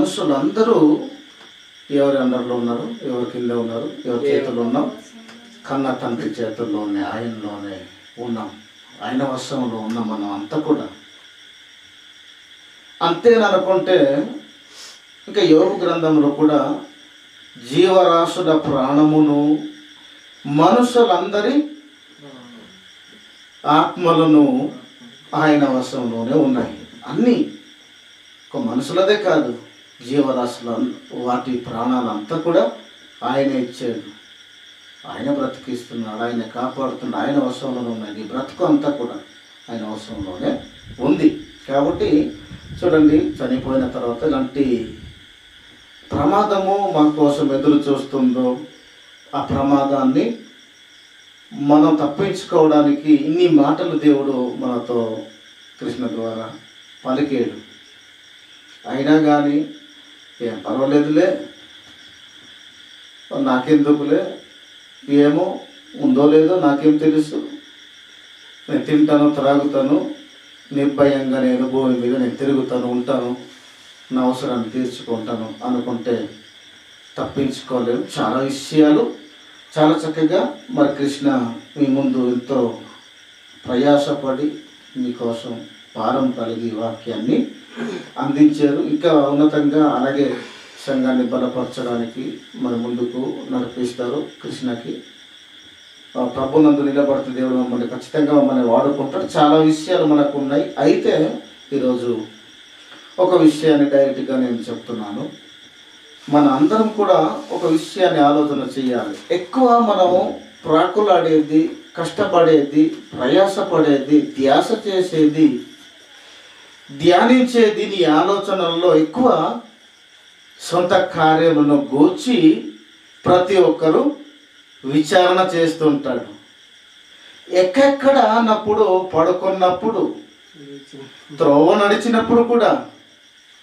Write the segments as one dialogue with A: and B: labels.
A: మనుషులందరూ ఎవరి అండర్లో ఉన్నారు ఎవరి కింద ఉన్నారు ఎవరి చేతుల్లో ఉన్నాం? కన్న తండ్రి చేతుల్లోనే ఆయనలోనే ఉన్నాం. ఆయన వశంలో ఉన్నాం మనం అంతా కూడా. అంతేననుకుంటే ఇంకా యోగ గ్రంథంలో కూడా జీవరాశుల ప్రాణమును మనుషులందరి ఆత్మలను ఆయన వశంలోనే ఉన్నాయి. అన్నీ ఒక మనుషులదే కాదు. జీవరాశులు వాటి ప్రాణాలంతా కూడా ఆయన ఇచ్చాడు. ఆయన బ్రతికిస్తున్నాడు ఆయన కాపాడుతున్నాడు ఆయన వశంలోనే ఉన్నాయి ఈ బ్రతుకు అంతా కూడా ఆయన వశంలోనే ఉంది. కాబట్టి చూడండి చనిపోయిన తర్వాత ఇలాంటి ప్రమాదము మన కోసం ఎదురు చూస్తుందో ఆ ప్రమాదాన్ని మనం తప్పించుకోవడానికి ఇన్ని మాటలు దేవుడు మనతో కృష్ణ ద్వారా పలికేడు. అయినా కానీ ఏం పర్వాలేదులే. నాకెందుకులే? ఏమో ఉందో లేదో నాకేం తెలుసు. నేను తింటాను త్రాగుతాను. నిర్భయంగా నేను భూమి మీద నేను తిరుగుతాను ఉంటాను. నా అవసరాన్ని తీర్చుకుంటాను అనుకుంటే తప్పించుకోలేము చాలా విషయాలు చాలా చక్కగా మరి కృష్ణ మీ ముందు ఎంతో ప్రయాసపడి మీకోసం భారం కలిగి వాక్యాన్ని అందించారు. ఇంకా ఉన్నతంగా అలాగే సంఘాన్ని బలపరచడానికి మరి ముందుకు నడిపిస్తారు కృష్ణకి. ప్రభు ప్రభునందు నిలబడుతున్న దేవుడు మమ్మల్ని ఖచ్చితంగా మమ్మల్ని వాడుకుంటాడు. చాలా విషయాలు మనకు ఉన్నాయి. అయితే ఈరోజు ఒక విషయాన్ని డైరెక్ట్గా నేను చెప్తున్నాను. మన అందరం కూడా ఒక విషయాన్ని ఆలోచన చేయాలి. ఎక్కువ మనము ప్రాకులాడేది కష్టపడేది ప్రయాసపడేది ధ్యాస చేసేది ధ్యానించే దీని ఆలోచనల్లో ఎక్కువ సొంత కార్యములను గూర్చి ప్రతి ఒక్కరూ విచారణ చేస్తుంటాడు. ఎక్కెక్కడ అన్నప్పుడు పడుకున్నప్పుడు త్రోవ నడిచినప్పుడు కూడా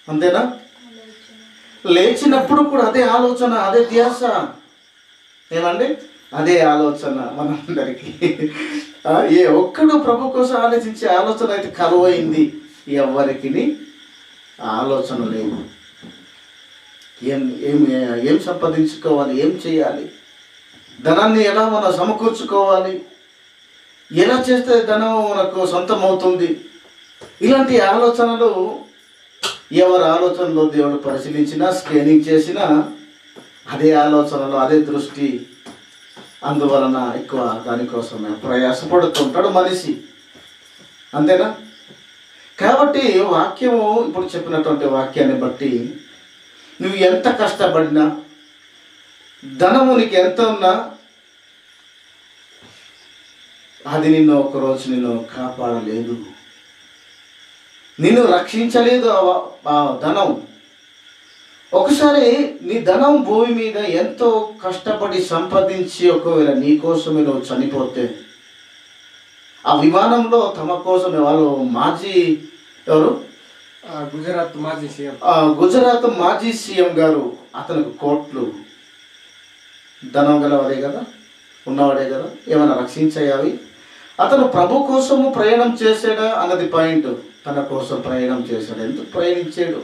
A: అంతేనా? లేచినప్పుడు కూడా అదే ఆలోచన అదే ధ్యాస. ఏమండి? అదే ఆలోచన మనందరికీ. ఏ ఒక్కడు ప్రభు కోసం ఆలోచించే ఆలోచన అయితే కరువైంది. ఎవరికి ఆలోచన లేదు. ఏం ఏం ఏం సంపాదించుకోవాలి ఏం చేయాలి? ధనాన్ని ఎలా మనం సమకూర్చుకోవాలి? ఎలా చేస్తే ధనం మనకు సొంతం అవుతుంది ఇలాంటి ఆలోచనలు ఎవరి ఆలోచనలో దేవుడు పరిశీలించినా స్క్రీనింగ్ చేసినా అదే ఆలోచనలు అదే దృష్టి. అందువలన ఎక్కువ దానికోసమే ప్రయాసపడుతుంటాడు మనిషి. అంతేనా? కాబట్టి వాక్యము ఇప్పుడు చెప్పినటువంటి వాక్యాన్ని బట్టి నువ్వు ఎంత కష్టపడినా ధనము నీకు ఎంత ఉన్నా అది నిన్ను ఒకరోజు నిన్ను కాపాడలేదు. నిన్ను రక్షించలేదు ఆ- ధనం. ఒకసారి నీ ధనం భూమి మీద ఎంతో కష్టపడి సంపాదించి ఒకవేళ నీ కోసమే నువ్వు చనిపోతే ఆ విమానంలో తమ కోసమే వాళ్ళు మాజీ ఎవరు?
B: గుజరాత్ మాజీ సీఎం.
A: గుజరాత్ మాజీ సీఎం గారు అతనికి కోట్లు ధనం గలవాడే కదా? ఉన్నవాడే కదా? ఏమైనా రక్షించాయి అతను ప్రభు కోసము ప్రయాణం చేసాడా అన్నది పాయింట్. తన కోసం ప్రయాణం చేశాడు. ఎందుకు ప్రయాణించాడు?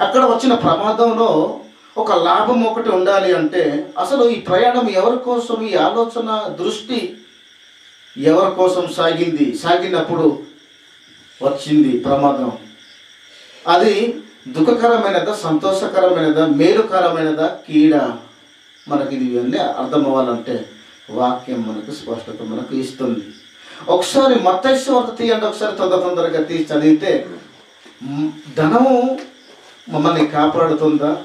A: అక్కడ వచ్చిన ప్రమాదంలో ఒక లాభం ఒకటి ఉండాలి అంటే అసలు ఈ ప్రయాణం ఎవరి కోసం? ఈ ఆలోచన దృష్టి ఎవరి కోసం సాగింది? సాగినప్పుడు వచ్చింది ప్రమాదం. అది దుఃఖకరమైనదా సంతోషకరమైనదా మేలుకరమైనదా? కీడ. మనకి ఇది ఇవన్నీ అర్థం అవ్వాలంటే వాక్యం మనకు స్పష్టత మనకు ఇస్తుంది. ఒకసారి మత్తైశ్వర్త తీయండి ఒకసారి తొందర తొందరగా తీసి చదివితే ధనము మమ్మల్ని కాపాడుతుందా?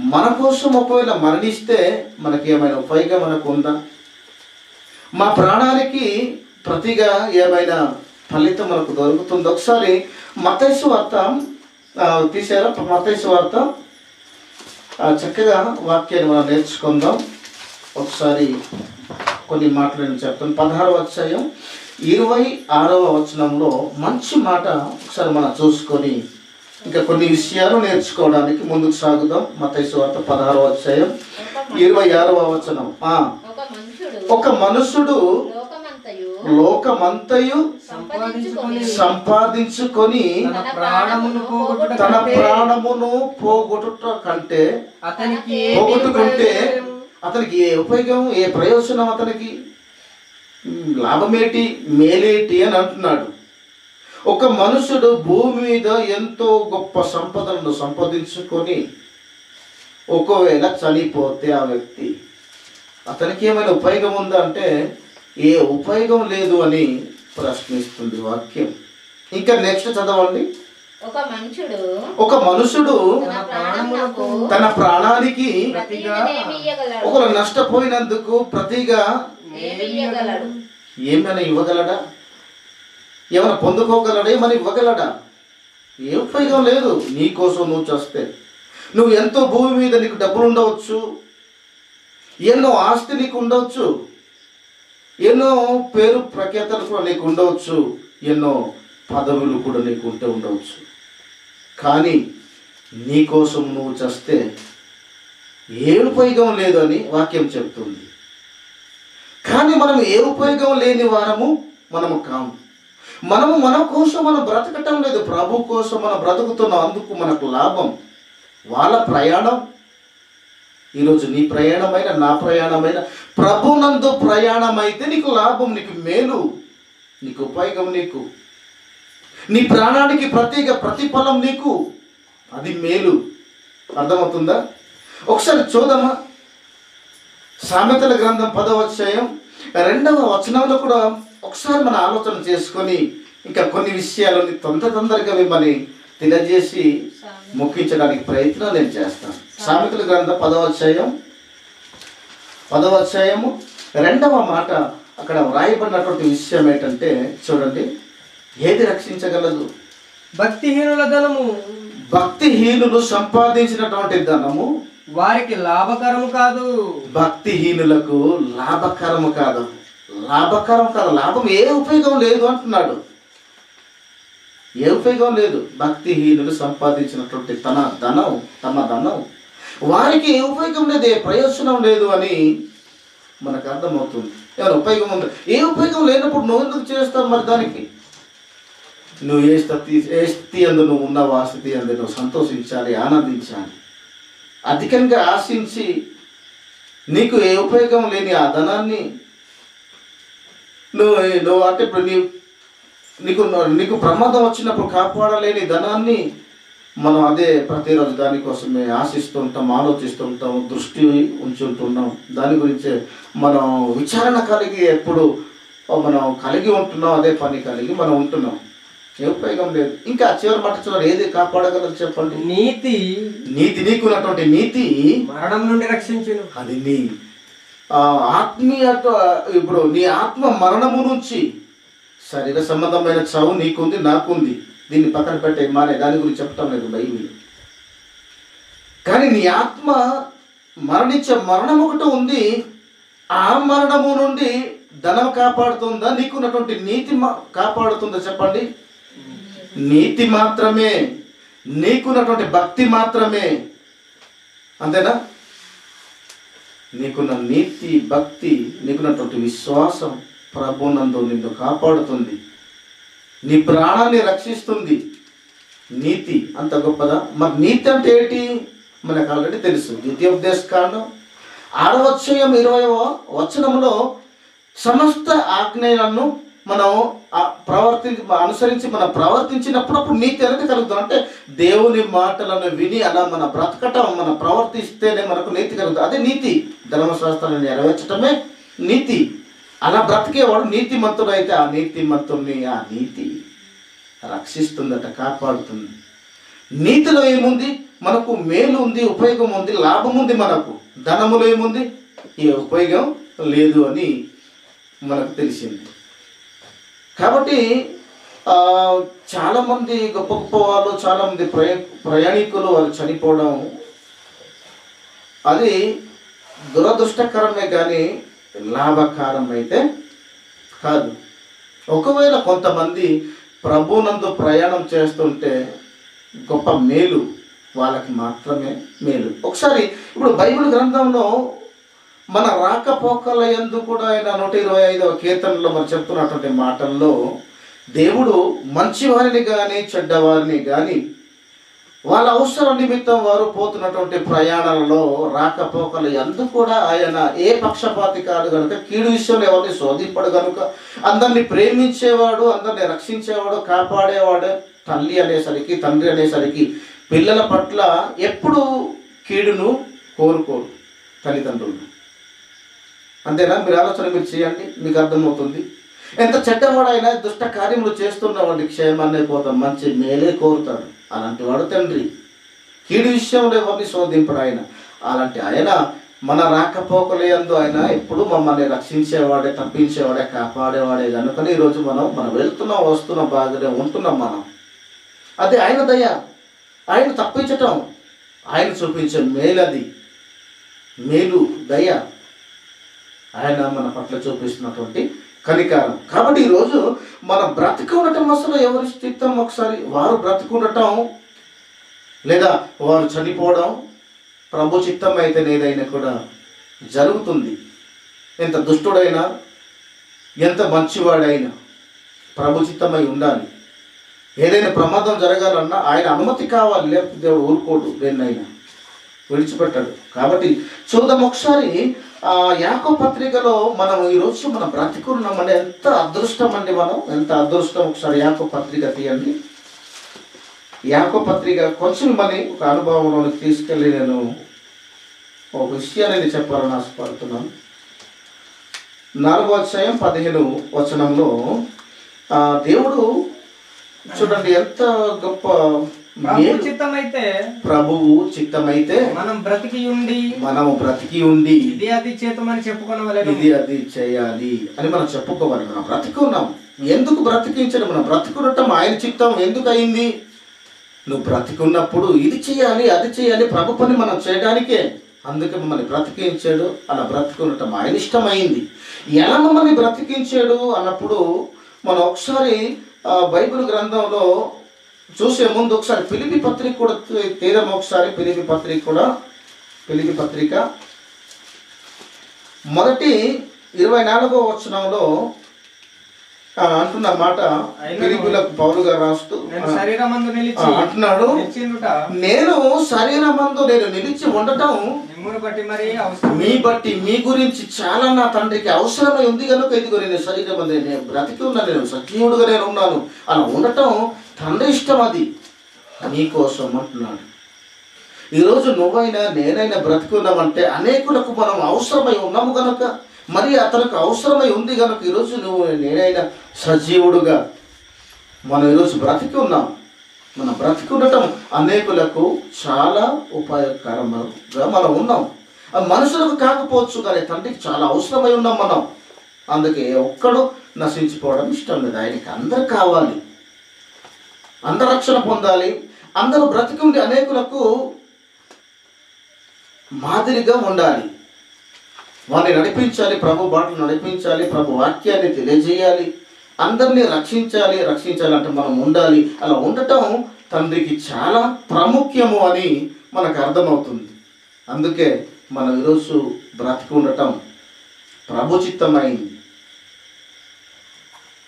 A: మన కోసం ఒకవేళ మరణిస్తే మనకి ఏమైనా ఉపయోగం మనకు ఉందా? మా ప్రాణానికి ప్రతిగా ఏమైనా ఫలితం మనకు దొరుకుతుంది ఒకసారి మతైసు వార్త తీసారా మతైసు వార్త. చక్కగా వాక్యాన్ని మనం నేర్చుకుందాం. ఒకసారి కొన్ని మాటలు నేను చెప్తాను. పదహారవ అధ్యాయం ఇరవై ఆరవ వచనంలో మంచి మాట ఒకసారి మనం చూసుకొని ఇంకా కొన్ని విషయాలు నేర్చుకోవడానికి ముందుకు సాగుదాం. మతైసు వార్త పదహారవ అధ్యాయం ఇరవై ఆరవ వచనం.
C: ఒక మనుషుడు లోకమంతయు
A: లోకమంతయు
C: సంపాదించుకొని
A: సంపాదించుకొని
B: తన ప్రాణమును పోగొట్టుట
A: తన
B: కంటే
A: ప్రాణమును పోగొట్టుట కంటే
B: అతనికి
A: పోగొట్టుకుంటే అతనికి ఏ ఉపయోగం ఏ ప్రయోజనం అతనికి? లాభమేటి మేలేటి అని అంటున్నాడు. ఒక మనుషుడు భూమి మీద ఎంతో గొప్ప సంపదలను సంపాదించుకొని ఒకవేళ చనిపోతే ఆ వ్యక్తి అతనికి ఏమైనా ఉపయోగం ఉందా అంటే ఏ ఉపయోగం లేదు అని ప్రశ్నిస్తుంది వాక్యం. ఇంకా నెక్స్ట్ చదవండి.
C: ఒక మనుషుడు
A: ఒక మనుషుడు
C: తన
A: ప్రాణానికి ఒకరు నష్టపోయినందుకు ప్రతిగా ఏమైనా ఇవ్వగలడా? ఏమైనా పొందుకోగలడా? ఏమైనా ఇవ్వగలడా? ఏ ఉపయోగం లేదు. నీ కోసం నువ్వు చేస్తే. నువ్వు ఎంతో భూమి మీద నీకు డబ్బులు ఉండవచ్చు. ఎన్నో ఆస్తి నీకు ఉండవచ్చు. ఎన్నో పేరు ప్రఖ్యాతలు కూడా నీకు ఉండవచ్చు. ఎన్నో పదవులు కూడా నీకు ఉంటే ఉండవచ్చు. కానీ నీకోసం నువ్వు చస్తే ఏ ఉపయోగం లేదు అని వాక్యం చెప్తుంది. కానీ మనం ఏ ఉపయోగం లేని వారము మనము కాము. మనము మన కోసం మనం బ్రతకటం లేదు. ప్రభు కోసం మనం బ్రతుకుతున్నాం. అందుకు మనకు లాభం. వాళ్ళ ప్రయాణం ఈరోజు నీ ప్రయాణమైన నా ప్రయాణమైన ప్రభునందు ప్రయాణం అయితే నీకు లాభం నీకు మేలు నీకు ఉపయోగం నీకు. నీ ప్రాణానికి ప్రత్యేక ప్రతిఫలం నీకు. అది మేలు. అర్థమవుతుందా? ఒకసారి చూడమా సామెతల గ్రంథం పదవ అధ్యాయం రెండవ వచనంలో కూడా ఒకసారి మన ఆలోచన చేసుకొని ఇంకా కొన్ని విషయాలని తొందర తొందరగా మిమ్మల్ని తెలియజేసి ముఖ్యించడానికి ప్రయత్నం నేను చేస్తాను. సామెతల గ్రంథం పదవ అధ్యాయం. పదవ అధ్యాయము రెండవ మాట అక్కడ వ్రాయబడినటువంటి విషయం ఏంటంటే చూడండి. ఏది రక్షించగలదు?
B: భక్తిహీనుల ధనము.
A: భక్తిహీనులు సంపాదించినటువంటి ధనము.
B: వారికి లాభకరము కాదు.
A: భక్తిహీనులకు లాభకరము కాదు. లాభకరం కాదు. లాభం ఏ ఉపయోగం లేదు అంటున్నాడు. ఏ ఉపయోగం లేదు. భక్తిహీనులు సంపాదించినటువంటి తన ధనం తమ ధనం వారికి ఏ ఉపయోగం లేదు ఏ ప్రయోజనం లేదు అని మనకు అర్థమవుతుంది. ఏమైనా ఉపయోగం ఉంది? ఏ ఉపయోగం లేనప్పుడు నువ్వు ఎందుకు చేస్తావు మరి దానికి? నువ్వు ఏ స్థితి ఏ స్థితి అందు నువ్వు ఉన్నావు ఆ స్థితి అందు నువ్వు సంతోషించాలి ఆనందించాలి. అధికంగా ఆశించి నీకు ఏ ఉపయోగం లేని ఆ ధనాన్ని నువ్వు నువ్వు అంటే ఇప్పుడు నీ నీకు నీకు ప్రమాదం వచ్చినప్పుడు కాపాడలేని ధనాన్ని మనం అదే ప్రతిరోజు దానికోసమే ఆశిస్తుంటాం ఆలోచిస్తుంటాం దృష్టి ఉంచుంటున్నాం. దాని గురించే మనం విచారణ కలిగి ఎప్పుడు మనం కలిగి ఉంటున్నాం అదే పని కలిగి మనం ఉంటున్నాం. ఏ ఉపయోగం లేదు. ఇంకా చివరి మాట చివరి ఏది కాపాడగలరు చెప్పండి?
B: నీతి.
A: నీతి నీకున్నటువంటి నీతి.
B: మరణం నుండి రక్షించును.
A: అది నీ ఆత్మీయత ఇప్పుడు నీ ఆత్మ మరణము నుంచి శరీర సంబంధమైన చావు నీకుంది నాకుంది. దీన్ని పక్కన పెట్టే మానే దాని గురించి చెప్పటం లేదు బైబిల్. కానీ నీ ఆత్మ మరణించే మరణం ఒకటి ఉంది. ఆ మరణము నుండి ధనం కాపాడుతుందా? నీకున్నటువంటి నీతి మా- కాపాడుతుందా చెప్పండి? నీతి మాత్రమే. నీకున్నటువంటి భక్తి మాత్రమే. అంతేనా? నీకున్న నీతి భక్తి నీకున్నటువంటి విశ్వాసం ప్రభునందు నిన్ను కాపాడుతుంది. నీ ప్రాణాన్ని రక్షిస్తుంది. నీతి అంత గొప్పదా? మరి నీతి అంటే ఏంటి? మనకు ఆల్రెడీ తెలుసు. ద్వితీయోపదేశ కాండం ఆరవ అధ్యాయం ఇరవయవ వచనంలో సమస్త ఆజ్ఞలను మనం ప్రవర్తి అనుసరించి మనం ప్రవర్తించినప్పుడు అప్పుడు నీతి అనేది కలుగుతుంది. అంటే దేవుని మాటలను విని అలా మన బ్రతకటం మనం ప్రవర్తిస్తేనే మనకు నీతి కలుగుతుంది. అదే నీతి. ధర్మశాస్త్రాన్ని నెరవేర్చటమే నీతి. అలా బ్రతికేవాడు నీతిమంతుడు అయితే ఆ నీతిమంతుని ఆ నీతి రక్షిస్తుందట కాపాడుతుంది. నీతిలో ఏముంది? మనకు మేలు ఉంది ఉపయోగం ఉంది లాభం ఉంది మనకు. ధనములో ఏముంది? ఏ ఉపయోగం లేదు అని మనకు తెలిసింది. కాబట్టి చాలామంది గొప్ప గొప్ప వాళ్ళు చాలామంది ప్రయా ప్రయాణికులు వాళ్ళు చనిపోవడం అది దురదృష్టకరమే కానీ లాభకారం అయితే కాదు. ఒకవేళ కొంతమంది ప్రభునందు ప్రయాణం చేస్తుంటే గొప్ప మేలు వాళ్ళకి మాత్రమే మేలు. ఒకసారి ఇప్పుడు బైబిల్ గ్రంథంలో మన రాకపోకల ఎందు కూడా ఆయన నూట ఇరవై ఐదవ కీర్తనలో మనం చెప్తున్నటువంటి మాటల్లో దేవుడు మంచివారిని కానీ చెడ్డవారిని కానీ వాళ్ళ అవసరం నిమిత్తం వారు పోతున్నటువంటి ప్రయాణాలలో రాకపోకలు ఎందుకు కూడా ఆయన ఏ పక్షపాతి కాదు కనుక కీడు విషయంలో ఎవరిని శోధింపడు కనుక అందరిని ప్రేమించేవాడు అందరిని రక్షించేవాడు కాపాడేవాడు తల్లి అనేసరికి తండ్రి అనేసరికి పిల్లల పట్ల ఎప్పుడు కీడును కోరుకోరు తల్లిదండ్రులు. అంతేనా? మీరు ఆలోచన మీరు చేయండి మీకు అర్థమవుతుంది. ఎంత చెడ్డవాడైనా దుష్ట కార్యములు చేస్తున్న వాడి క్షేమాన్ని పోతాం మంచి మేలే కోరుతాడు. అలాంటి వాడు తండ్రి. కీడు విషయంలో ఎవరిని శోధింపడు ఆయన. అలాంటి ఆయన మన రాకపోకలేందు ఆయన ఎప్పుడు మమ్మల్ని రక్షించేవాడే తప్పించేవాడే కాపాడేవాడే. కనుక ఈరోజు మనం మనం వెళ్తున్నాం వస్తున్నాం బాగానే ఉంటున్నాం మనం. అది ఆయన దయ. ఆయన తప్పించటం. ఆయన చూపించే మేలది మేలు దయ. ఆయన మన పట్ల చూపిస్తున్నటువంటి కనికారం కాబట్టి ఈరోజు మన బ్రతికి ఉండటం అసలు ఎవరి స్థితం ఒకసారి వారు బ్రతికి ఉండటం లేదా వారు చనిపోవడం ప్రభు చిత్తం అయితే ఏదైనా కూడా జరుగుతుంది. ఎంత దుష్టుడైనా ఎంత మంచివాడైనా ప్రభు చిత్తమై ఉండాలి. ఏదైనా ప్రమాదం జరగాలన్నా ఆయన అనుమతి కావాలి లేకపోతే దేవుడు ఊరుకోడు దేన్నైనా. విడిచిపెట్టాడు. కాబట్టి చూద్దాం ఒకసారి యాకో పత్రికలో మనం ఈరోజు మనం బ్రతికున్నామంటే ఎంత అదృష్టం అండి మనం? ఎంత అదృష్టం? ఒకసారి యాకో పత్రిక తీయండి. యాకో పత్రిక కొంచెం మని ఒక అనుభవంలోకి తీసుకెళ్ళి నేను ఒక విషయాన్ని నేను చెప్పాలని ఆశపడుతున్నాను. నాలుగో అధ్యాయం పదిహేను వచనంలో దేవుడు చూడండి ఎంత గొప్ప
B: చిత్తమైతే
A: ప్రభువు చిత్తమైతే
B: మనం బ్రతికి ఉండి
A: మనము బ్రతికి ఉండి
B: ఇది అది చేతమని చెప్పుకొనవలెను.
A: ఇది అది చేయాలి అని మనం చెప్పుకోవాలి. మనం బ్రతికున్నాం ఎందుకు బ్రతికించడం మనం బ్రతికునటం ఆయన చిత్తం ఎందుకు అయింది నువ్వు బ్రతికున్నప్పుడు ఇది చేయాలి అది చేయాలి ప్రభు పని మనం చేయడానికే. అందుకే మమ్మల్ని బ్రతికించాడు. అలా బ్రతికునటం ఆయన ఇష్టమైంది. ఎలా మమ్మల్ని బ్రతికించాడు? అన్నప్పుడు మనం ఒకసారి బైబిల్ గ్రంథంలో చూసే ముందు ఒకసారి పిలిపి పత్రిక కూడా తీరం ఒకసారి పిలిపి పత్రిక కూడా పిలిపి పత్రిక. మొదటి ఇరవై నాలుగో వచనంలో అంటున్న మాట పిలిపిలకు పౌలు గారు రాస్తూ
B: శరీరమందు
A: అంటున్నాడు. నేను శరీరమందు నేను నిలిచి ఉండటం
B: మిమ్మును బట్టి మరి అవసరం
A: మీ బట్టి మీ గురించి చాలా నా తండ్రికి అవసరమై ఉంది కనుక ఇదిగో నేను శరీరం అందు నేను బ్రతికి ఉన్నాను నేను సజీవుడుగా నేను ఉన్నాను. అలా ఉండటం తండ్రి ఇష్టం అది. నీకోసం అంటున్నాడు. ఈరోజు నువ్వైనా నేనైనా బ్రతికున్నామంటే అనేకులకు మనం అవసరమై ఉన్నాము గనక మరి అతనికి అవసరమై ఉంది గనక ఈరోజు నువ్వు నేనైనా సజీవుడుగా మనం ఈరోజు బ్రతికి ఉన్నాం. మనం బ్రతికి ఉండటం అనేకులకు చాలా ఉపయోగకరంగా మనం ఉన్నాం. మనుషులకు కాకపోవచ్చు కానీ తండ్రికి చాలా అవసరమై ఉన్నాం మనం. అందుకే ఒక్కడు నశించిపోవడం ఇష్టం లేదు. ఆయనకి అందరు కావాలి. అందరు రక్షణ పొందాలి. అందరూ బ్రతికి ఉండి అనేకులకు మాదిరిగా ఉండాలి. వారిని నడిపించాలి ప్రభు బాటలు నడిపించాలి ప్రభు వాక్యాన్ని తెలియజేయాలి. అందరినీ రక్షించాలి రక్షించాలి అంటే మనం ఉండాలి. అలా ఉండటం తండ్రికి చాలా ప్రాముఖ్యము అని మనకు అర్థమవుతుంది. అందుకే మనం ఈరోజు బ్రతికి ఉండటం ప్రభుచిత్తమైంది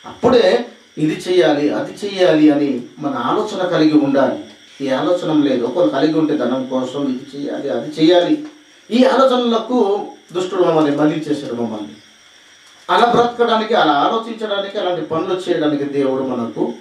A: అప్పుడే ఇది చేయాలి అది చేయాలి అని మన ఆలోచన కలిగి ఉండాలి. ఈ ఆలోచన లేదు. ఒకరు కలిగి ఉంటే ధనం కోసం ఇది చేయాలి అది చేయాలి. ఈ ఆలోచనలకు దుష్టుడు మమ్మల్ని మళ్ళించేశాడు మమ్మల్ని. అలా బ్రతకడానికి అలా ఆలోచించడానికి అలాంటి పనులు చేయడానికి దేవుడు మనకు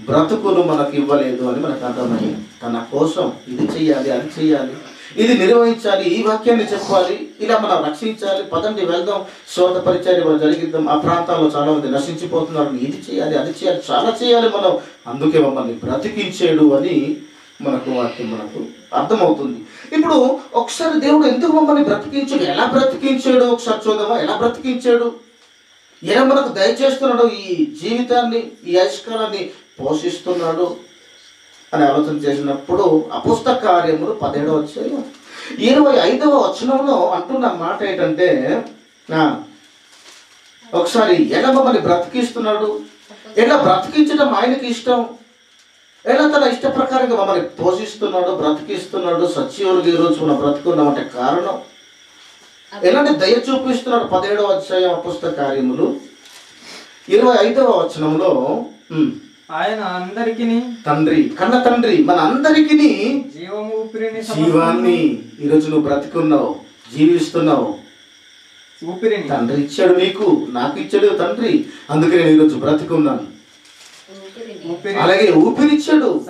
A: బ్రతుకును మనకు ఇవ్వలేదు అని మనకు అర్థమయ్యి తన కోసం ఇది చెయ్యాలి అది చెయ్యాలి ఇది నిర్వహించాలి ఈ వాక్యాన్ని చెప్పాలి ఇలా మనం రక్షించాలి పదండి వెళ్దాం శోధ పరిచయం మనం జరిగిద్దాం. ఆ ప్రాంతాల్లో చాలా మంది నశించిపోతున్నారు. ఇది చేయాలి అది చేయాలి చాలా చేయాలి మనం. అందుకే మమ్మల్ని బ్రతికించేడు అని మనకు వాక్యం మనకు అర్థమవుతుంది. ఇప్పుడు ఒకసారి దేవుడు ఎందుకు మమ్మల్ని బ్రతికించాడు? ఎలా బ్రతికించాడు? ఒకసారి చూద్దామా? ఎలా బ్రతికించాడు? ఎలా మనకు దయచేస్తున్నాడు? ఈ జీవితాన్ని ఈ ఆవిష్కారాన్ని పోషిస్తున్నాడు అని ఆలోచన చేసినప్పుడు అపుస్త కార్యములు పదిహేడవ వచ్చాయి ఇరవై ఐదవ వచనంలో అంటున్న మాట ఏంటంటే ఒకసారి ఎలా మమ్మల్ని బ్రతికిస్తున్నాడు? ఎలా బ్రతికించడం ఆయనకి ఇష్టం? ఎలా తన ఇష్ట ప్రకారంగా మమ్మల్ని పోషిస్తున్నాడు బ్రతికిస్తున్నాడు సచివులుగా ఈరోజు మనం బ్రతుకున్నామంటే కారణం? ఎలాంటి దయ చూపిస్తున్నాడు పదిహేడవ అధ్యాయం అపుస్తక కార్యములు? ఇరవై ఐదవ వచనంలో
B: ఆయన అందరికి
A: తండ్రి కన్న తండ్రి మన అందరికీ
B: జీవము
A: జీవాన్ని ఈరోజు నువ్వు బ్రతికున్నావు జీవిస్తున్నావు.
B: ఊపిరిని.
A: తండ్రి ఇచ్చాడు నీకు నాకు ఇచ్చాడు తండ్రి అందుకే నేను ఈరోజు బ్రతికున్నాను. అలాగే ఊపిరిచ్చాడు.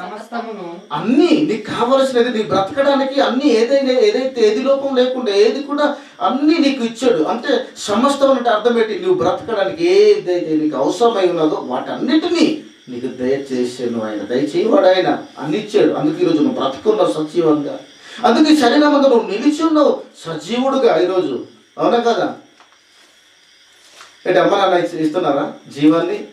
A: అన్ని నీకు కావలసినది నీ బ్రతకడానికి అన్ని ఏదైనా ఏదైతే ఏది లోపం లేకుండా ఏది కూడా అన్ని నీకు ఇచ్చాడు. అంటే సమస్తం అంటే అర్థం ఏంటి నువ్వు బ్రతకడానికి ఏదైతే నీకు అవసరమై ఉన్నదో వాటన్నిటినీ నీకు దయచేసాను ఆయన. దయచేయవాడు ఆయన. అన్ని ఇచ్చాడు. అందుకే ఈరోజు నువ్వు బ్రతుకున్నావు సజీవంగా. అందుకే శరీరం అంతా నువ్వు నిలిచి ఉన్నావు సజీవుడుగా ఈరోజు. అవునా కదా? ఏంటి అమ్మ నాన్న ఇస్- ఇస్తున్నారా? జీవాన్ని?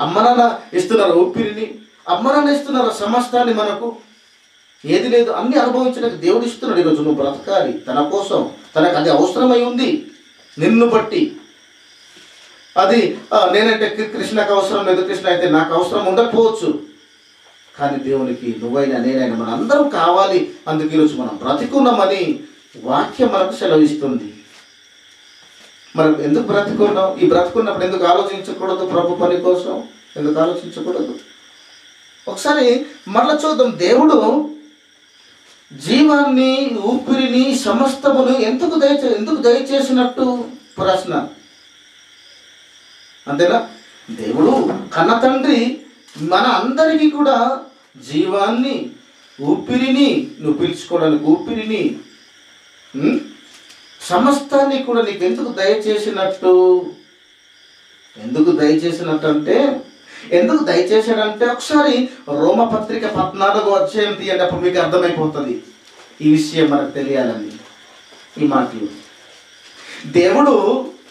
A: అమ్మ ఇస్తున్నారు ఊపిరిని అమ్మ ఇస్తున్నారు సమస్తాన్ని మనకు. ఏది లేదు అన్ని అనుభవించడానికి దేవుడు ఇస్తున్నాడు ఈరోజు నువ్వు బ్రతకాలి తన కోసం తనకు అది అవసరమై ఉంది. నిన్ను బట్టి. అది నేనంటే కృష్ణకు అవసరం లేదు కృష్ణ అయితే నాకు అవసరం ఉండకపోవచ్చు. కానీ దేవునికి నువ్వైనా నేనైనా మన అందరం కావాలి అందుకు ఈరోజు మనం బ్రతికున్నామని వాక్యం మనకు సెలవిస్తుంది. మనం ఎందుకు బ్రతుకున్నాం? ఈ బ్రతుకున్నప్పుడు ఎందుకు ఆలోచించకూడదు ప్రభు పని కోసం? ఎందుకు ఆలోచించకూడదు? ఒకసారి మరల చూద్దాం. దేవుడు జీవాన్ని ఊపిరిని సమస్తమును ఎందుకు దయచే ఎందుకు దయచేసినట్టు ప్రశ్న. అంతేనా? దేవుడు కన్న తండ్రి మన అందరికీ కూడా జీవాన్ని ఊపిరిని నువ్వు పీల్చుకోవడానికి ఊపిరిని సమస్తాన్ని కూడా నీకు ఎందుకు దయచేసినట్టు? ఎందుకు దయచేసినట్టు అంటే ఎందుకు దయచేసాడంటే ఒకసారి రోమపత్రిక పద్నాలుగు అధ్యాయం తీయండి అప్పుడు మీకు అర్థమైపోతుంది. ఈ విషయం మనకు తెలియాలని ఈ మాటలు. దేవుడు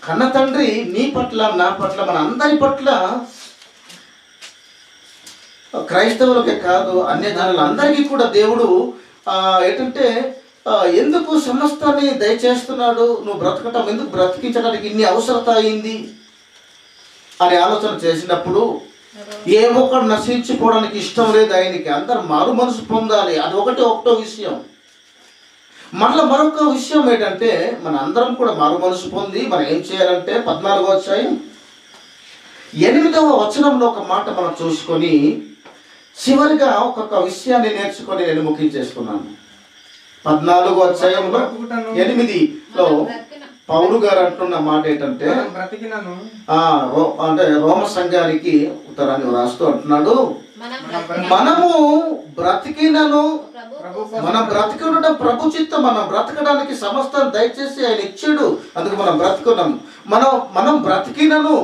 A: కన్న తండ్రి నీ పట్ల నా పట్ల మన అందరి పట్ల క్రైస్తవులకే కాదు అన్య అందరికీ కూడా దేవుడు ఏంటంటే ఎందుకు సమస్తాన్ని దయచేస్తున్నాడు? నువ్వు బ్రతకటం ఎందుకు బ్రతికించడానికి ఇన్ని అవసరత అయింది? అనే ఆలోచన చేసినప్పుడు ఏ ఒక్కడు నశించుకోవడానికి ఇష్టం లేదు ఆయనకి. అందరు మారు మనసు పొందాలి. అది ఒకటి ఒకటో విషయం. మళ్ళీ మరొక విషయం ఏంటంటే మన అందరం కూడా మారు మనసు పొంది మనం ఏం చేయాలంటే పద్నాలుగో అధ్యాయం ఎనిమిదవ వచనంలో ఒక మాట మనం చూసుకొని చివరిగా ఒక్కొక్క విషయాన్ని నేర్చుకొని నేను ముగించేసుకున్నాను. పద్నాలుగో అధ్యాయంలో ఎనిమిదిలో పౌలు గారు అంటున్న మాట ఏంటంటే అంటే రోమ సంఘానికి ఉత్తరాన్ని రాస్తూ అంటున్నాడు. మనము బ్రతికినను మనం బ్రతికి ఉండడం ప్రభు చిత్తం మనం బ్రతకడానికి సమస్తం దయచేసి ఆయన ఇచ్చాడు. అందుకు మనం బ్రతుకున్నాం. మనం మనం బ్రతికినను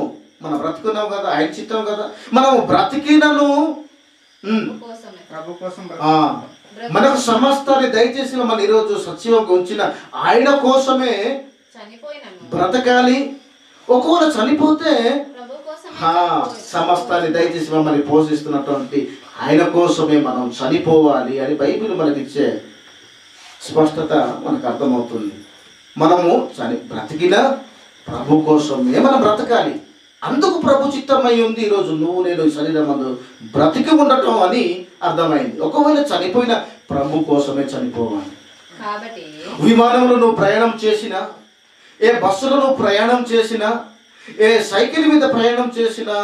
A: మనం బ్రతుకున్నాం కదా ఆయన చిత్తం కదా. మనం బ్రతికినను
B: ప్రభు కోసం.
A: మనకు సమస్తాన్ని దయచేసి మన ఈరోజు సత్యంగా ఉంచిన ఆయన కోసమే బ్రతకాలి. ఒకవేళ చనిపోతే సమస్తాన్ని దయచేసి మమ్మల్ని పోషిస్తున్నటువంటి ఆయన కోసమే మనం చనిపోవాలి అని బైబిల్ మనకిచ్చే స్పష్టత మనకు అర్థమవుతుంది. మనము చని బ్రతికిన ప్రభు కోసమే మనం బ్రతకాలి. అందుకు ప్రభు చిత్తమై ఉంది ఈరోజు నువ్వు నేను ఈ శరీరం అందు బ్రతికి ఉండటం అని అర్థమైంది. ఒకవేళ చనిపోయిన ప్రభు కోసమే చనిపోవాలి. విమానంలో నువ్వు ప్రయాణం చేసినా ఏ బస్సులో నువ్వు ప్రయాణం చేసినా ఏ సైకిల్ మీద ప్రయాణం చేసినా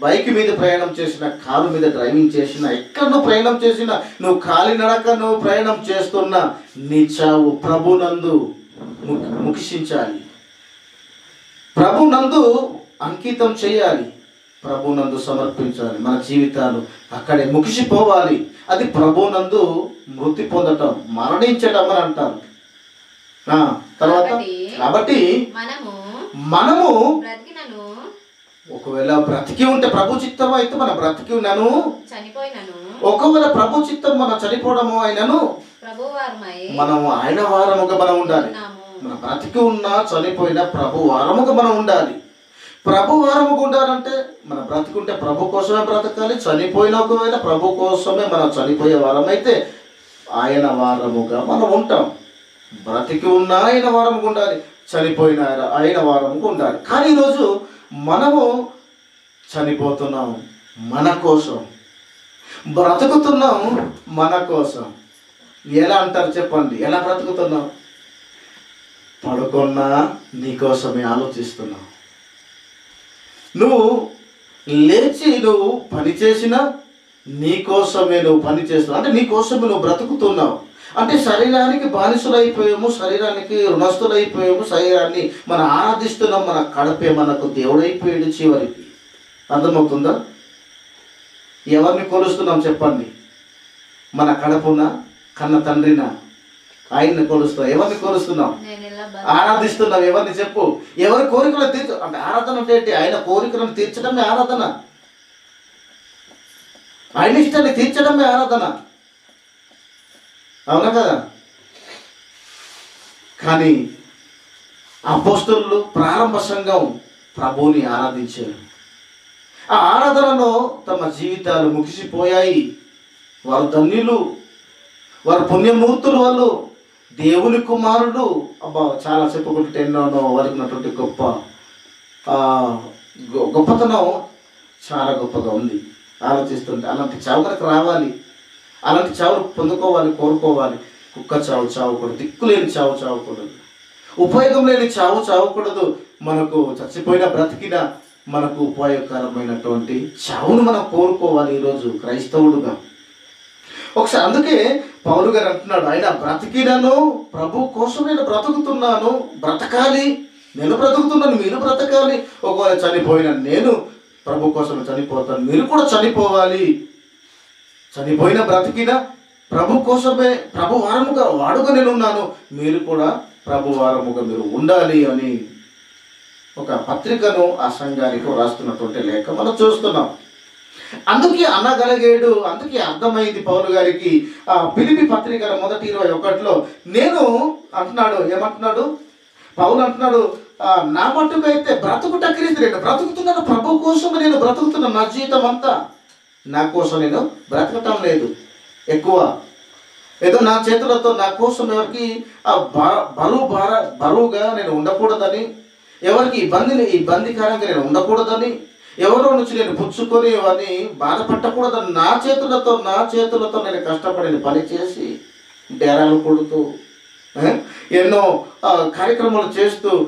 A: బైక్ మీద ప్రయాణం చేసిన కారు మీద డ్రైవింగ్ చేసినా ఎక్కడ నువ్వు ప్రయాణం చేసినా నువ్వు కాలినడక నువ్వు ప్రయాణం చేస్తున్నా నీ చావు ప్రభునందు ము- ముగిసించాలి ప్రభునందు అంకితం చేయాలి. ప్రభునందు సమర్పించాలి. మన జీవితాలు అక్కడే ముగిసిపోవాలి. అది ప్రభునందు మృతి పొందటం మరణించటం అని అంటారు. తర్వాత?
C: కాబట్టి- మనము
A: ఒకవేళ బ్రతికి ఉంటే ప్రభు చిత్తం అయితే మనం బ్రతికి ఉన్నాను.
C: చనిపోయినను.
A: ఒకవేళ ప్రభు చిత్తం మనం చనిపోవడము
C: వారమై
A: మనము ఆయన వారముగా మనం ఉండాలి. మన బ్రతికి ఉన్నా చనిపోయినా ప్రభు వారముగా మనం ఉండాలి. ప్రభు వారముగా ఉండాలంటే మన బ్రతికుంటే ప్రభు కోసమే బ్రతకాలి. చనిపోయిన ఒకవేళ ప్రభు కోసమే మనం చనిపోయే వారమైతే ఆయన వారముగా మనం ఉంటాం. బ్రతికి ఉన్న ఆయన వారముగా ఉండాలి చనిపోయిన ఆయన- వారముగా ఉండాలి కానీ ఈరోజు మనము చనిపోతున్నాం మన కోసం. బ్రతుకుతున్నాము మన కోసం. ఎలా అంటారు చెప్పండి? ఎలా బ్రతుకుతున్నాం? పడుకున్నా నీకోసమే ఆలోచిస్తున్నాం. నువ్వు లేచి నువ్వు పని చేసినా నీకోసమే నువ్వు పని చేస్తున్నావు. అంటే నీకోసమే నువ్వు బ్రతుకుతున్నావు. అంటే శరీరానికి బానిసలైపోయాము శరీరానికి రుణస్థులైపోయాము శరీరాన్ని మనం ఆరాధిస్తున్నాం మన కడపే మనకు దేవుడైపోయాడు చివరికి. అర్థమవుతుందా? ఎవరిని కొలుస్తున్నాం చెప్పండి? మన కడపున కన్న తండ్రిన? ఆయన్ని కొలుస్తున్నాం ఎవరిని కొలుస్తున్నాం ఆరాధిస్తున్నాం ఎవరిని చెప్పు. ఎవరి కోరికలు తీర్చు అంటే ఆరాధన అంటే ఆయన కోరికలను తీర్చడమే ఆరాధన. ఆయన ఇష్టాన్ని తీర్చడమే ఆరాధన. అవునా కదా? కానీ అపోస్తులు ప్రారంభ సంఘం ప్రభువుని ఆరాధించారు. ఆ ఆరాధనలో తమ జీవితాలు ముగిసిపోయాయి. వారు ధన్యులు. వారు పుణ్యమూర్తులు వాళ్ళు. దేవుని కుమారుడు అబ్బా చాలా చెప్పుకుంటే ఎన్నోనో వారికి ఉన్నటువంటి గొప్ప గొ- గొప్పతనం చాలా గొప్పగా ఉంది. ఆలోచిస్తుంటే అలాంటి చావు మనకు రావాలి. అలాంటి చావులు పొందుకోవాలి కోరుకోవాలి. కుక్క చావు చావకూడదు దిక్కులేని చావు చావకూడదు. ఉపయోగం లేని చావు చావకూడదు. మనకు చచ్చిపోయిన బ్రతికిన మనకు ఉపయోగకరమైనటువంటి చావును మనం కోరుకోవాలి ఈరోజు క్రైస్తవుడుగా. ఒకసారి అందుకే పౌలు గారు అంటున్నాడు ఆయన బ్రతికినను ప్రభు కోసం నేను బ్రతుకుతున్నాను బ్రతకాలి నేను బ్రతుకుతున్నాను మీరు బ్రతకాలి. ఒకవేళ చనిపోయిన నేను ప్రభు కోసం చనిపోతాను మీరు కూడా చనిపోవాలి. చనిపోయిన బ్రతికిన ప్రభు కోసమే ప్రభు వారముగా వాడుక నేను ఉన్నాను మీరు కూడా ప్రభు వారముగా మీరు ఉండాలి అని ఒక పత్రికను ఆ సంఘానికి రాస్తున్నటువంటి లేఖ మనం చూస్తున్నాం. అందుకే అనగలిగాడు అందుకే అర్థమైంది పౌలు గారికి. ఆ పిలిపి పత్రికల మొదటి ఇరవై ఒకటిలో నేను అంటున్నాడు ఏమంటున్నాడు? పౌలు అంటున్నాడు నా మట్టుకైతే బ్రతుకుట క్రీస్తు నేను బ్రతుకుతున్నాను ప్రభు కోసం నేను బ్రతుకుతున్నాను నా జీవితం అంతా. నా కోసం నేను బ్రతకటం లేదు. ఎక్కువ. ఏదో నా చేతులతో నా కోసం ఎవరికి ఆ బరువు భార బరువుగా నేను ఉండకూడదని ఎవరికి ఇబ్బందిని ఇబ్బందికరంగా నేను ఉండకూడదని ఎవరో నుంచి నేను పుచ్చుకొని అని బాధపట్టకూడదని నా చేతులతో నా చేతులతో నేను కష్టపడి పని చేసి డేరాలు కొడుతూ ఎన్నో కార్యక్రమాలు చేస్తూ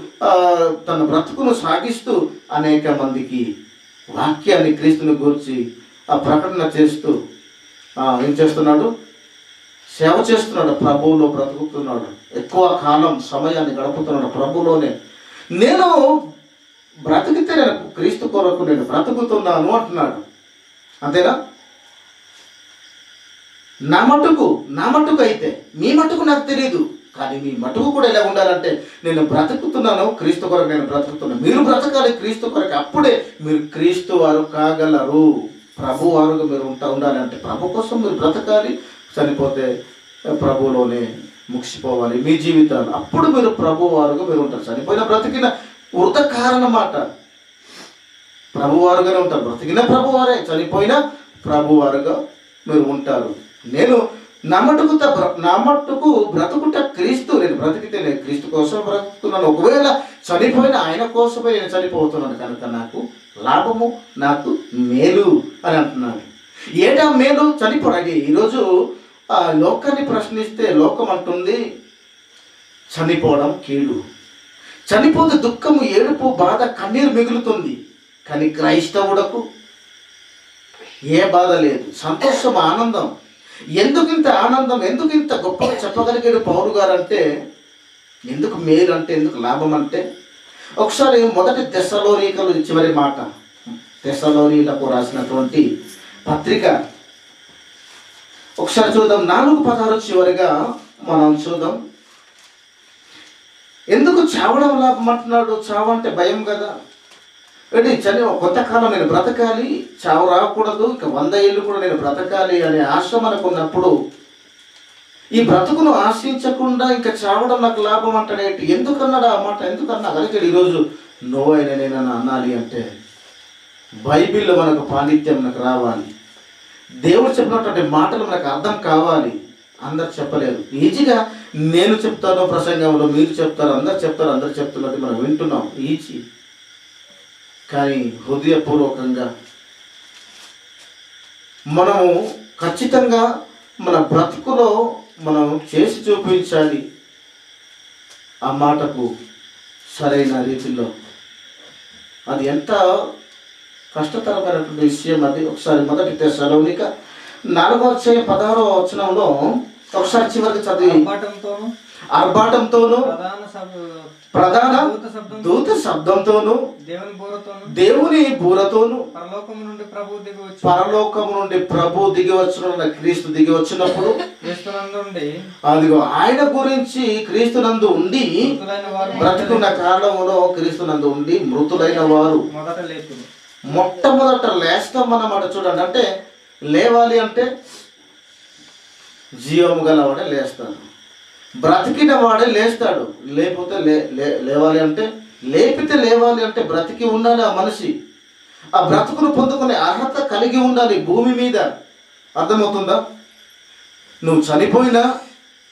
A: తన బ్రతుకును సాగిస్తూ అనేక మందికి వాక్యాన్ని క్రీస్తుని గురించి ఆ ప్రకటన చేస్తూ ఏం చేస్తున్నాడు? సేవ చేస్తున్నాడు ప్రభువులో బ్రతుకుతున్నాడు. ఎక్కువ కాలం సమయాన్ని గడుపుతున్నాడు ప్రభువులోనే నేను బ్రతికితే నేను క్రీస్తు కొరకు నేను బ్రతుకుతున్నాను అంటున్నాడు. అంతేనా? నా మటుకు నా మటుకు అయితే మీ మటుకు నాకు తెలియదు కానీ మీ మటుకు కూడా ఎలా ఉండాలంటే నేను బ్రతుకుతున్నాను క్రీస్తు కొరకు నేను బ్రతుకుతున్నాను మీరు బ్రతకాలి క్రీస్తు కొరకు. అప్పుడే మీరు క్రీస్తు వారు కాగలరు. ప్రభు వారుగా మీరు ఉంటా ఉండాలి అంటే ప్రభు కోసం మీరు బ్రతకాలి. చనిపోతే ప్రభులోనే ముగిసిపోవాలి. మీ జీవితాలు అప్పుడు మీరు ప్రభు వారుగా మీరు ఉంటారు. చనిపోయిన బ్రతికిన వృత కారణమాట. ప్రభువారుగానే ఉంటారు. బ్రతికిన ప్రభువారే చనిపోయిన ప్రభువారుగా మీరు ఉంటారు. నేను నమ్మటుకు నమ్మటుకు బ్రతుకుంటే బ్రతుకుట క్రీస్తు నేను బ్రతికితే నేను క్రీస్తు కోసం బ్రతుకుతున్నాను. ఒకవేళ చనిపోయిన ఆయన కోసమే నేను చనిపోతున్నాను కనుక నాకు లాభము నాకు మేలు అని అంటున్నాను ఏటా మేలు? చనిపోవడానికి ఈరోజు ఆ లోకాన్ని ప్రశ్నిస్తే లోకం అంటుంది చనిపోవడం కీడు. చనిపోతే దుఃఖము ఏడుపు బాధ కన్నీరు మిగులుతుంది. కానీ క్రైస్తవుడకు ఏ బాధ లేదు. సంతోషం ఆనందం. ఎందుకు ఇంత ఆనందం ఎందుకు ఇంత గొప్పగా చెప్పగలిగాడు పౌరు గారు అంటే ఎందుకు మేలు అంటే ఎందుకు లాభం అంటే? ఒకసారి మొదటి దశలోనికలు చివరి మాట. తెస్సలోనిలకు రాసినటువంటి పత్రిక. ఒకసారి చూద్దాం నాలుగు పదాలు చివరిగా మనం చూద్దాం. ఎందుకు చావడం లాభం అంటున్నాడు చావు అంటే భయం కదా ఏంటి చని కాలం నేను బ్రతకాలి చావు రాకూడదు ఇక వంద ఏళ్ళు కూడా నేను బ్రతకాలి అనే ఆశ మనకు ఉన్నప్పుడు ఈ బ్రతుకును ఆశించకుండా ఇంకా చావడం నాకు లాభం అంటాడేంటి ఎందుకన్నాడు ఆ మాట? ఎందుకన్నా అడిగాడు ఈరోజు నో అయినా నేనన్నా అనాలి అంటే బైబిల్లో మనకు పాండిత్యం మనకు రావాలి. దేవుడు చెప్పినటువంటి మాటలు మనకు అర్థం కావాలి. అందరు చెప్పలేదు ఈజీగా నేను చెప్తాను ప్రసంగంలో మీరు చెప్తారు అందరు చెప్తారు అందరు చెప్తున్నది మనం వింటున్నాం ఈచి కానీ హృదయపూర్వకంగా మనము ఖచ్చితంగా మన బ్రతుకులో మనం చేసి చూపించాలి ఆ మాటకు సరైన రీతిలో. అది ఎంత కష్టతరమైనటువంటి విషయం అది. ఒకసారి మొదటి తెసలోనిక నాలుగో వచ్చే పదహారో వచనంలో ఒకసారి చివరికి చదివి.
B: ఆర్భాటంతోను ప్రధాన దూత శబ్దం
A: దూత శబ్దంతోనూ
B: దేవుని బోరతోను పరలోకము నుండి ప్రభు దిగి వచ్చి
A: పరలోకము నుండి ప్రభు దిగి వచ్చిన క్రీస్తు దిగి వచ్చినప్పుడు అదిగో ఆయన గురించి క్రీస్తునందు ఉండి
B: మృతులైన వారు
A: బ్రతుకున్న కాలంలో క్రీస్తునందు ఉండి మృతులైన వారు. మొట్టమొదట లేస్తాం అన్నమాట చూడండి. అంటే లేవాలి అంటే జీవము గలవాడే లేస్తాడు. బ్రతికిన వాడే లేస్తాడు. లేకపోతే లే లేవాలి అంటే లేపితే లేవాలి అంటే బ్రతికి ఉండాలి ఆ మనిషి. ఆ బ్రతుకును పొందుకునే అర్హత కలిగి ఉండాలి భూమి మీద. అర్థమవుతుందా? నువ్వు చనిపోయినా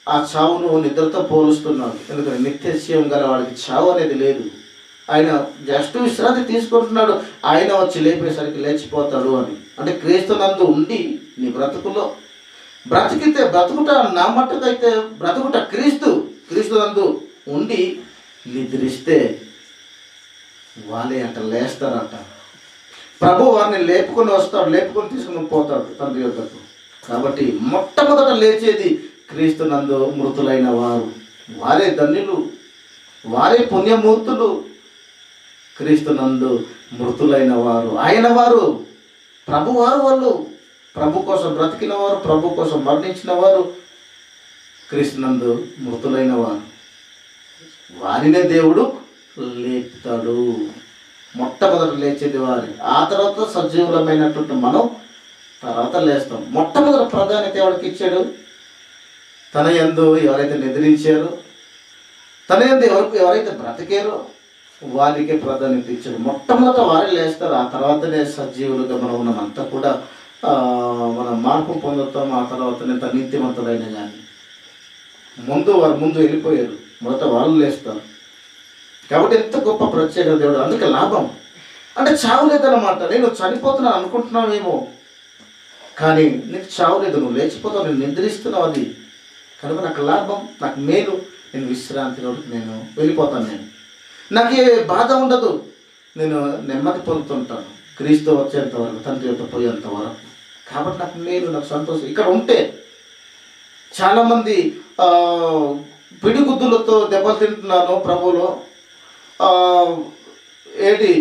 A: ఆ చావు నువ్వు నిద్రతో పోలుస్తున్నావు. ఎందుకంటే నిత్యశయం గల వాడికి చావు అనేది లేదు. ఆయన జస్ట్ విశ్రాంతి తీసుకుంటున్నాడు. ఆయన వచ్చి లేపేసరికి లేచిపోతాడు అని. అంటే క్రీస్తునందు ఉండి నీ బ్రతుకులో బ్రతికితే బ్రతుకుట నా మట్టుకైతే బ్రతుకుట క్రీస్తు క్రీస్తు నందు ఉండి నిద్రిస్తే వాళ్ళే అంట లేస్తారంట. ప్రభు వారిని లేపుకొని వస్తాడు లేపుకొని తీసుకుని పోతాడు తండ్రి యొక్కకు కాబట్టి మొట్టమొదట లేచేది క్రీస్తు నందు మృతులైన వారు. వారే ధన్యులు వారే పుణ్యమూర్తులు. క్రీస్తునందు మృతులైన వారు. ఆయన వారు ప్రభువారు వాళ్ళు. ప్రభు కోసం బ్రతికిన వారు ప్రభు కోసం మరణించిన వారు కృష్ణందు మృతులైన వారు వారినే దేవుడు లేపుతాడు. మొట్టమొదట లేచేది వారి. ఆ తర్వాత సజీవులమైనటువంటి మనం తర్వాత లేస్తాం. మొట్టమొదటి ప్రాధాన్యత ఎవరికి ఇచ్చాడు? తన ఎందు ఎవరైతే నిద్రించారో తన ఎందు ఎవరికి ఎవరైతే బ్రతికారో వారికే ప్రాధాన్యత ఇచ్చాడు. మొట్టమొదట వారే లేస్తారు. ఆ తర్వాతనే సజీవులుగా మనం ఉన్నమంతా కూడా మనం మార్పు పొందుతాం ఆ తర్వాత ఎంత నీతిమంతులైన కానీ ముందు వారు ముందు వెళ్ళిపోయారు. మొదట వాళ్ళు లేస్తారు. కాబట్టి ఎంత గొప్ప ప్రత్యేక దేవుడు అందుకే లాభం. అంటే చావు లేదన్నమాట నేను చనిపోతున్నాను అనుకుంటున్నావేమో. కానీ నీకు చావు లేదు నువ్వు లేచిపోతావు నేను నిద్రిస్తున్నావు అది. కనుక నాకు లాభం నాకు మేలు. నేను విశ్రాంతిలో నేను వెళ్ళిపోతాను నేను. నాకు ఏ బాధ ఉండదు. నేను నెమ్మది పొందుతుంటాను. క్రీస్తు వచ్చేంత వరకు తండ్రి యొక్క పోయేంత వరకు. కాబట్టి నాకు మేలు నాకు సంతోషం. ఇక్కడ ఉంటే చాలామంది పిడిగుద్దులతో దెబ్బలు తింటున్నాను ప్రభులో ఏంటి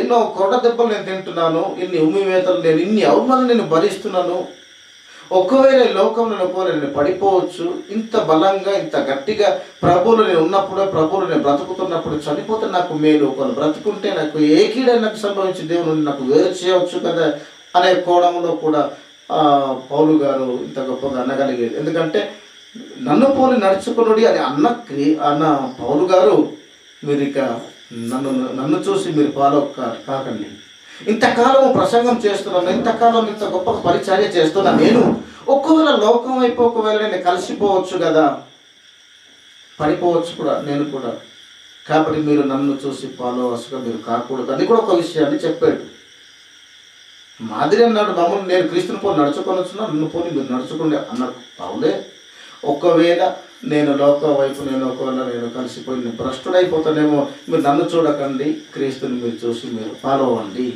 A: ఎన్నో కొరడ దెబ్బలు నేను తింటున్నాను. ఇన్ని ఉమ్మివేతలు నేను ఇన్ని అవమానం నేను భరిస్తున్నాను. ఒకవేళ లోకంలో ఒకవేళ నేను పడిపోవచ్చు ఇంత బలంగా ఇంత గట్టిగా ప్రభువులు నేను ఉన్నప్పుడు ప్రభువులు నేను బ్రతుకుతున్నప్పుడు చనిపోతే నాకు మేలు. ఒకవేళ బ్రతుకుంటే నాకు ఏ కీడ నాకు సంభవించి దేవుడు నాకు వేరు చేయవచ్చు కదా. అనే కోణంలో కూడా పౌలు గారు ఇంత గొప్పగా అనగలిగేది ఎందుకంటే నన్ను పోలి నడుచుకునుడి అని అన్న క్రీ అన్న పౌలు గారు మీరు ఇక నన్ను నన్ను చూసి మీరు ఫాలో కాకండి. ఇంతకాలం ప్రసంగం చేస్తున్నాను ఇంతకాలం ఇంత గొప్ప పరిచర్య చేస్తున్నా నేను ఒకవేళ లోకం వైపు ఒకవేళ నేను కలిసిపోవచ్చు కదా పడిపోవచ్చు కూడా నేను కూడా. కాబట్టి మీరు నన్ను చూసి ఫాలోవర్స్గా మీరు కాకూడదు అది కూడా ఒక విషయాన్ని చెప్పాడు. మాదిరి అన్నాడు మమ్మల్ని నేను క్రీస్తుని పోని నడుచుకొని వచ్చినా నిన్ను పోని మీరు నడుచుకోండి అన్నాడు అవునే ఒకవేళ నేను లోక వైపు నేను ఒకవేళ నేను కలిసిపోయి నేను భ్రష్టుడైపోతానేమో మీరు నన్ను చూడకండి క్రీస్తుని మీరు చూసి మీరు ఫాలో అవ్వండి.